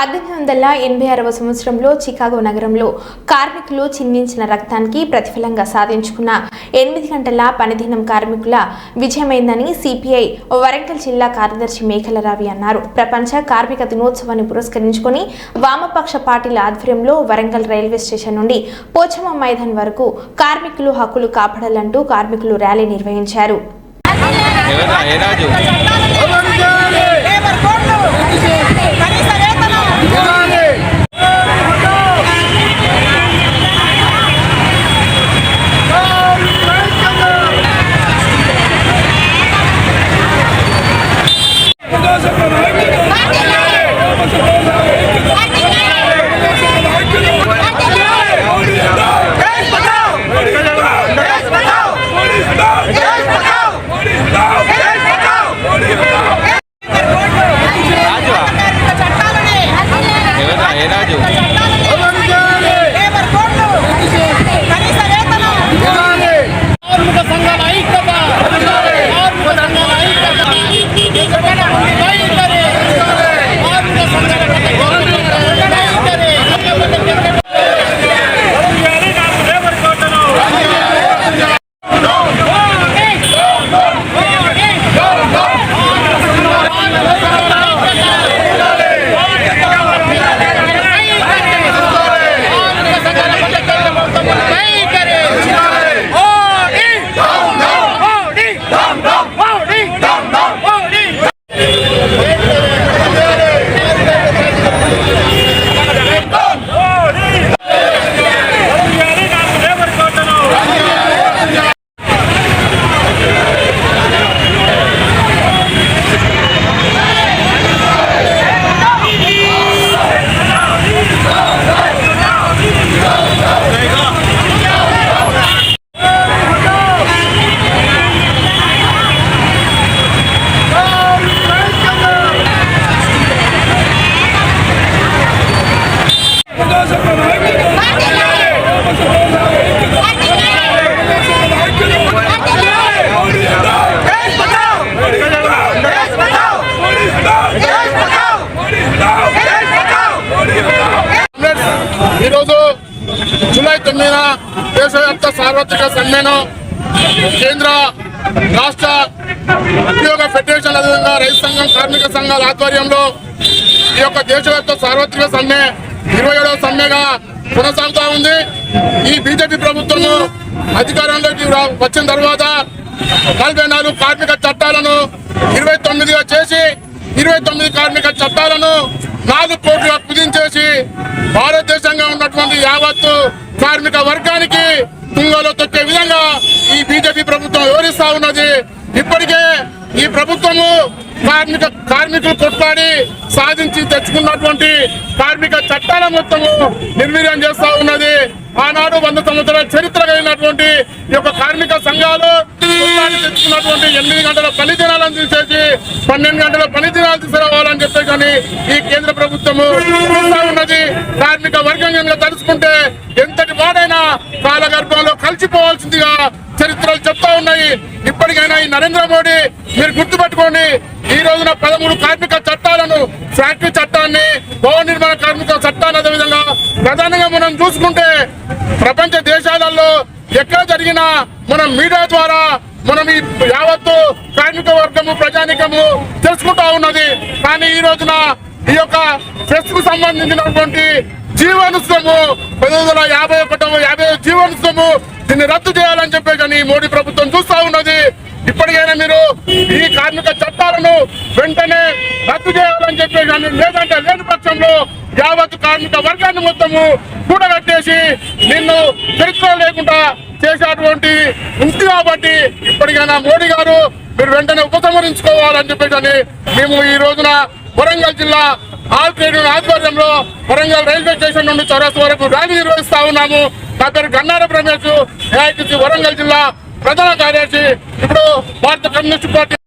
పద్దెనిమిది వందల ఎనభై ఆరవ సంవత్సరంలో చికాగో నగరంలో కార్మికులు చిందించిన రక్తానికి ప్రతిఫలంగా సాధించుకున్న ఎనిమిది గంటల పనిదినం కార్మికుల విజయమైందని సిపిఐ వరంగల్ జిల్లా కార్యదర్శి మేఘల రావి అన్నారు. ప్రపంచ కార్మిక దినోత్సవాన్ని పురస్కరించుకొని వామపక్ష పార్టీల ఆధ్వర్యంలో వరంగల్ రైల్వే స్టేషన్ నుండి పోచమ్మ మైదాన్ వరకు కార్మికులు హక్కులు కాపాడాలంటూ కార్మికులు ర్యాలీ నిర్వహించారు. Era. నేను కేంద్ర రాష్ట్ర ఉద్యోగ ఫెడరేషన్ అదేవిధంగా రైతు సంఘం కార్మిక సంఘాల ఆధ్వర్యంలో ఈ యొక్క దేశవ్యాప్త సార్వత్రిక సమ్మె ఇరవై ఏడవ సమ్మెగా కొనసాగుతా ఉంది. ఈ బీజేపీ ప్రభుత్వము అధికారంలోకి వచ్చిన తర్వాత నలభై నాలుగు కార్మిక చట్టాలను ఇరవై తొమ్మిదిగా చేసి ఇరవై తొమ్మిది కార్మిక చట్టాలను నాలుగు కోట్లుగా కుదించేసి భారతదేశంగా ఉన్నటువంటి యావత్తు కార్మిక వర్గానికి తుంగలో తొక్కే బీజేపీ ప్రభుత్వం వివరిస్తా ఉన్నది? ఇప్పటికే ఈ ప్రభుత్వము కార్మిక కార్మికులు కొట్లాడి సాధించి తెచ్చుకున్నటువంటి కార్మిక చట్టాల మొత్తము నిర్వీర్యం చేస్తా ఉన్నది. ఆనాడు వంద సంవత్సరాల చరిత్ర కలిగినటువంటి ఈ యొక్క కార్మిక సంఘాలు తెచ్చుకున్నటువంటి ఎనిమిది గంటల పని దినాలను తీసేసి పన్నెండు గంటల పని దినాలు తీసుకురావాలని చెప్పే కానీ ఈ కేంద్ర ప్రభుత్వము ఉన్నది. కార్మిక వర్గం కనుక తలుచుకుంటే ఎంతటి వాడైనా కాలగర్భంలో కలిసిపోవాల్సిందిగా చరిత్రలు చెప్తా ఉన్నాయి ఇప్పటికైనా ఈ నరేంద్ర మోడీ మీరు గుర్తుపెట్టుకోండి ఈ రోజున పదమూడు కార్మిక చట్టాలను ఫ్యాక్టరీ చట్టాన్ని భవన నిర్మాణ కార్మిక చట్టాన్ని అదేవిధంగా ప్రధానంగా మనం చూసుకుంటే ప్రపంచ దేశాలలో ఎక్కడ జరిగినా మనం మీడియా ద్వారా మనం ఈ యావత్తు కార్మిక వర్గము ప్రజానికము తెలుసుకుంటా ఉన్నది. కానీ ఈ రోజున ఈ యొక్క ఫెస్ట్కు సంబంధించినటువంటి జీవనుత్సవము పంతొమ్మిది వందల యాభై ఒకటవ యాభై జీవనుత్సవము దీన్ని రద్దు చేయాలని చెప్పేసి కానీ మోడీ ప్రభుత్వం చూస్తా ఉన్నది. ఇప్పటికైనా మీరు? ఈ కార్మిక చట్టాలను వెంటనే రద్దు చేయాలని చెప్పి కానీ లేదంటే లేని పక్షంలో యావత్ కార్మిక వర్గాన్ని మొత్తము కూడగట్టేసి నిన్ను చరిత్ర లేకుండా చేసేటువంటి ఉంది కాబట్టి ఇప్పటికైనా మోడీ గారు మీరు వెంటనే ఉపసంహరించుకోవాలని చెప్పేసి మేము ఈ రోజున వరంగల్ జిల్లా ఆల్ ట్రేడ్ ఆధ్వర్యంలో వరంగల్ రైల్వే స్టేషన్ నుండి చౌరస్ వరకు ర్యాలీ నిర్వహిస్తా ఉన్నాము. నా పేరు గన్నారం రమేష్ వరంగల్ జిల్లా ప్రధాన కార్యదర్శి ఇప్పుడు భారత కమ్యూనిస్ట్ పార్టీ